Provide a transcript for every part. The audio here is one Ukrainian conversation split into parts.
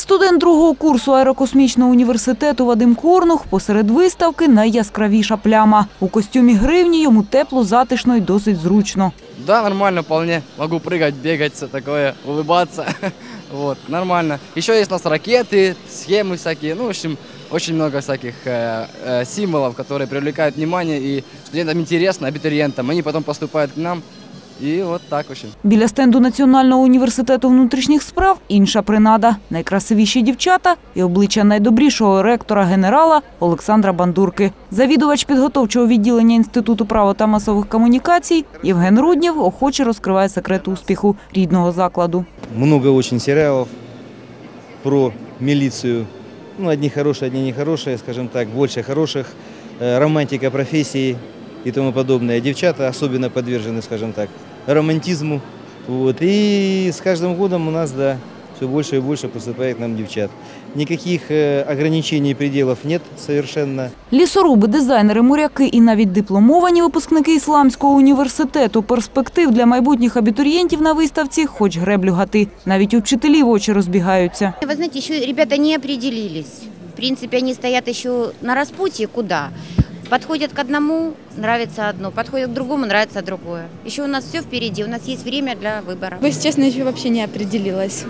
Студент другого курсу аерокосмічного університету Вадим Корнух посеред виставки найяскравіша пляма. У костюмі гривні йому тепло, затишно і досить зручно. Да, нормально, вполне. Могу прыгать, бегать, все такое, улыбаться. Вот, нормально. Еще есть у нас ракеты, схемы всякие. Ну, в общем, очень много всяких э, э, символов, которые привлекают внимание. И студентам интересно, абитуриентам. Они потом поступают к нам. И вот так, в. Біля стенду Національного університету внутрішніх справ інша принада. Найкрасивіші дівчата і обличчя найдобрішого ректора генерала Олександра Бандурки. Завідувач підготовчого відділення Інституту права та масових комунікацій Євген Руднєв охоче розкриває секрет успіху рідного закладу. Много очень сериалов про милицию. Ну, одни хорошие, одни нехорошие, скажем так, больше хороших. Э, Романтика профессии и тому подобное. Девчата особенно подвержены, скажем так, романтизму. Вот. И с каждым годом у нас, да, все больше и больше поступает к нам девчат. Никаких э, ограничений, пределов нет совершенно. Лісоруби, дизайнери, моряки і навіть дипломовані випускники Ісламського університету перспектив для майбутніх абітурієнтів на виставці хоч греблю гати. Навіть у вчителів очі розбігаються. Вы знаете, еще ребята не определились. В принципе, они стоят еще на распутье, куда. Подходят к одному, нравится одно, подходят к другому, нравится другое. Еще у нас все впереди, у нас есть время для выбора. Если честно, еще вообще не определилась.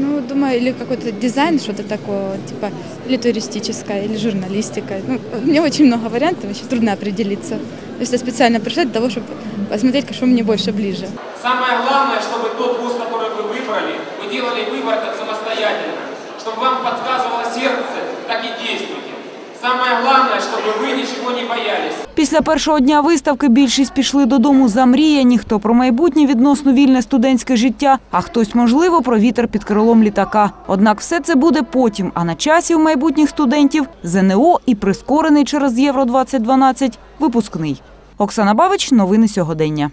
Ну, думаю, или какой-то дизайн, что-то такое, типа, или туристическое, или журналистика. Ну, мне очень много вариантов, еще трудно определиться. То есть я специально пришла для того, чтобы посмотреть, что мне больше ближе. Самое главное, чтобы тот вуз, который вы выбрали, вы делали выбор этот самостоятельно. Чтобы вам подсказывало сердце, так и действуйте. Самое главное, чтобы вы ничего не боялись. Після першого дня виставки більшість пішли додому замріяні, хто про майбутнє відносно вільне студентське життя, а хтось, можливо, про вітер під крилом літака. Однак все це буде потім, а на часі у майбутніх студентів ЗНО і прискорений через Євро-2012 випускний. Оксана Бабич, новини сьогодення.